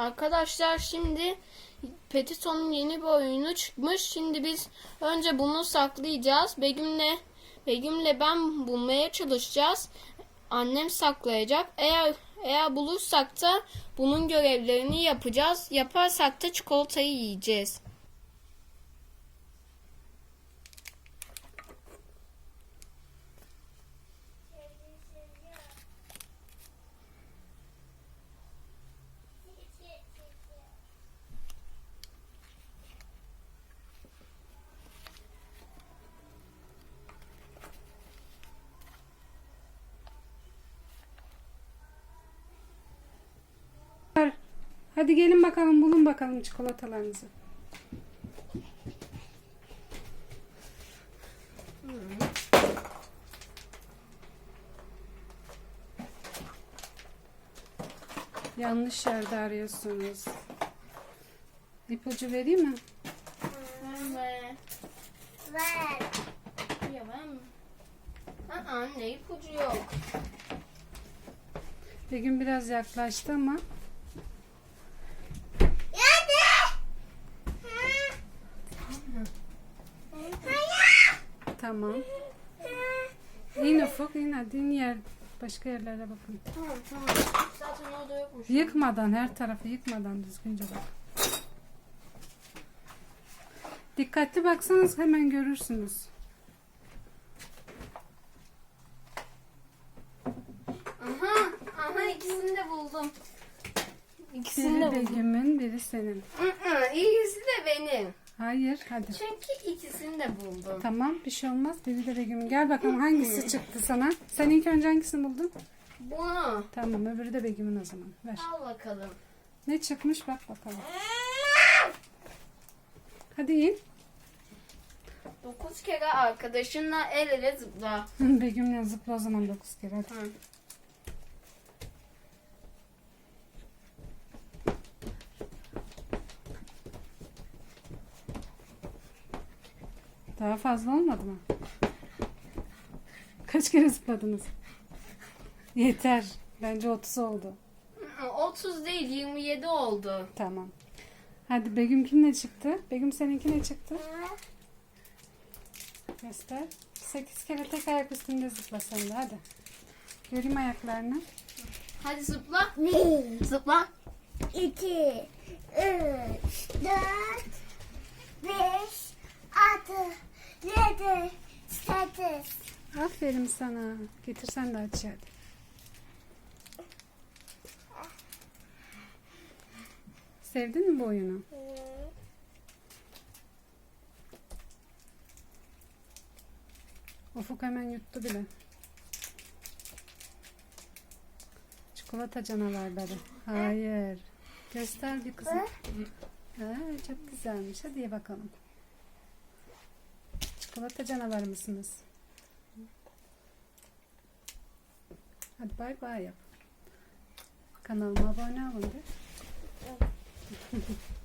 Arkadaşlar şimdi Petison'un yeni bir oyunu çıkmış. Şimdi biz önce bunu saklayacağız. Begüm'le Begüm'le ben bulmaya çalışacağız. Annem saklayacak. Eğer eğer bulursak da bunun görevlerini yapacağız. Yaparsak da çikolatayı yiyeceğiz. Hadi gelin bakalım bulun bakalım çikolatalarınızı. Yanlış yerde arıyorsunuz. İpucu vereyim mi? Ver. Ver. Aa, anne ipucu yok. Begüm biraz yaklaştı ama tamam. İn ufuk in hadi in yer. Başka yerlere bakın. Tamam tamam. Zaten orada yokmuş. Yıkmadan her tarafı yıkmadan düzgünce bak. Dikkatli baksanız hemen görürsünüz. Aha, aha ikisini de buldum. İkisini de Biri buldum. Begüm'ün biri senin. Hı hı, İkisi de benim. Hayır hadi. Çünkü ikisini de buldum. Tamam bir şey olmaz. Biri de Begüm'ün. Gel bakalım hangisi çıktı sana. Sen ilk önce hangisini buldun? Bunu Tamam öbürü de Begüm'ün o zaman. Ver. al bakalım. Ne çıkmış bak bakalım. Hadi in. Dokuz kere arkadaşınla el ele zıpla. Begüm'le zıpla o zaman 9 kere hadi. Hı. Daha fazla olmadı mı? Kaç kere zıpladınız? Yeter. Bence 30 oldu. 30 değil 27 oldu. Tamam. Hadi Begüm'kin ne çıktı? Begüm seninki ne çıktı? Göster. 8 kere tek ayak üstünde zıpla sen de hadi. Göreyim ayaklarını. Hadi zıpla. Zıpla. 2 3 Aferin sana. Getirsen de aç hadi. Sevdin mi bu oyunu? Ufuk hemen yuttu bile. Çikolata canavarları. Hayır. Göster bir kızım. Ha, çok güzelmiş. Hadi ye bakalım. Çikolata canavarı mısınız? Hadi bay bay yap. Kanalıma abone olun de.